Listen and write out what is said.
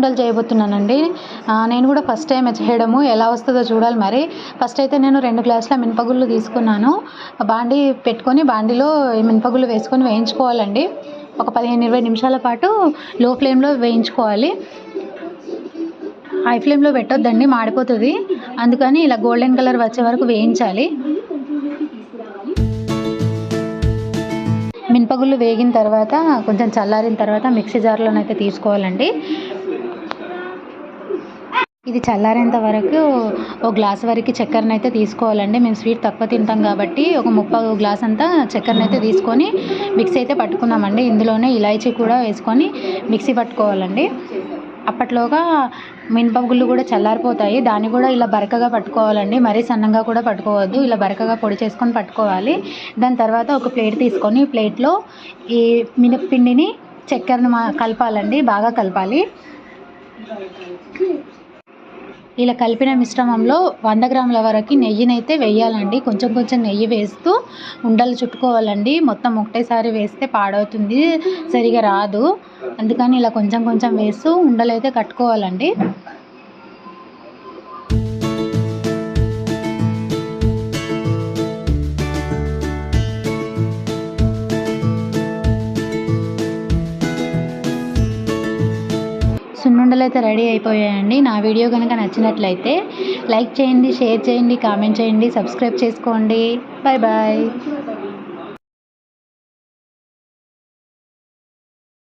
ఉండలు చేయబోతున్నానండి. నేను కూడా ఫస్ట్ టైం చేయడము ఎలా వస్తుందో చూడాలి మరి. ఫస్ట్ అయితే నేను రెండు గ్లాసుల మినపగుళ్ళు తీసుకున్నాను. బాండి పెట్టుకొని బాండిలో మినపగుళ్ళు వేసుకొని వేయించుకోవాలండి. ఒక పదిహేను ఇరవై నిమిషాల పాటు లో ఫ్లేమ్లో వేయించుకోవాలి. హై ఫ్లేమ్లో పెట్టొద్దండి మాడిపోతుంది. అందుకని ఇలా గోల్డెన్ కలర్ వచ్చే వరకు వేయించాలి. మినపగుళ్ళు వేగిన తర్వాత కొంచెం చల్లారిన తర్వాత మిక్సీ జార్లోనైతే తీసుకోవాలండి. ఇది చల్లారేంత వరకు ఒక గ్లాస్ వరకు చక్కెరని అయితే తీసుకోవాలండి. మేము స్వీట్ తక్కువ తింటాం కాబట్టి ఒక ముప్పై గ్లాస్ అంతా చక్కెరని అయితే తీసుకొని మిక్సీ అయితే పట్టుకున్నామండి. ఇందులోనే ఇలాచీ కూడా వేసుకొని మిక్సీ పట్టుకోవాలండి. అప్పట్లోగా మినపగుళ్ళు కూడా చల్లారిపోతాయి. దాన్ని కూడా ఇలా బరకగా పట్టుకోవాలండి. మరీ సన్నంగా కూడా పట్టుకోవద్దు. ఇలా బరకగా పొడి చేసుకొని పట్టుకోవాలి. దాని తర్వాత ఒక ప్లేట్ తీసుకొని ప్లేట్లో ఈ మినప్పిండిని చక్కెరను కలపాలండి. బాగా కలపాలి. ఇలా కలిపిన మిశ్రమంలో వంద గ్రాముల వరకు నెయ్యిని అయితే వేయాలండి. కొంచెం కొంచెం నెయ్యి వేస్తూ ఉండలు చుట్టుకోవాలండి. మొత్తం ఒకటేసారి వేస్తే పాడవుతుంది సరిగా రాదు. అందుకని ఇలా కొంచెం కొంచెం వేస్తూ ఉండలు అయితే కట్టుకోవాలండి. సున్నుండలు అయితే రెడీ అయిపోయాయండి. నా వీడియో కనుక నచ్చినట్లయితే లైక్ చేయండి షేర్ చేయండి కామెంట్ చేయండి సబ్స్క్రైబ్ చేసుకోండి. Bye bye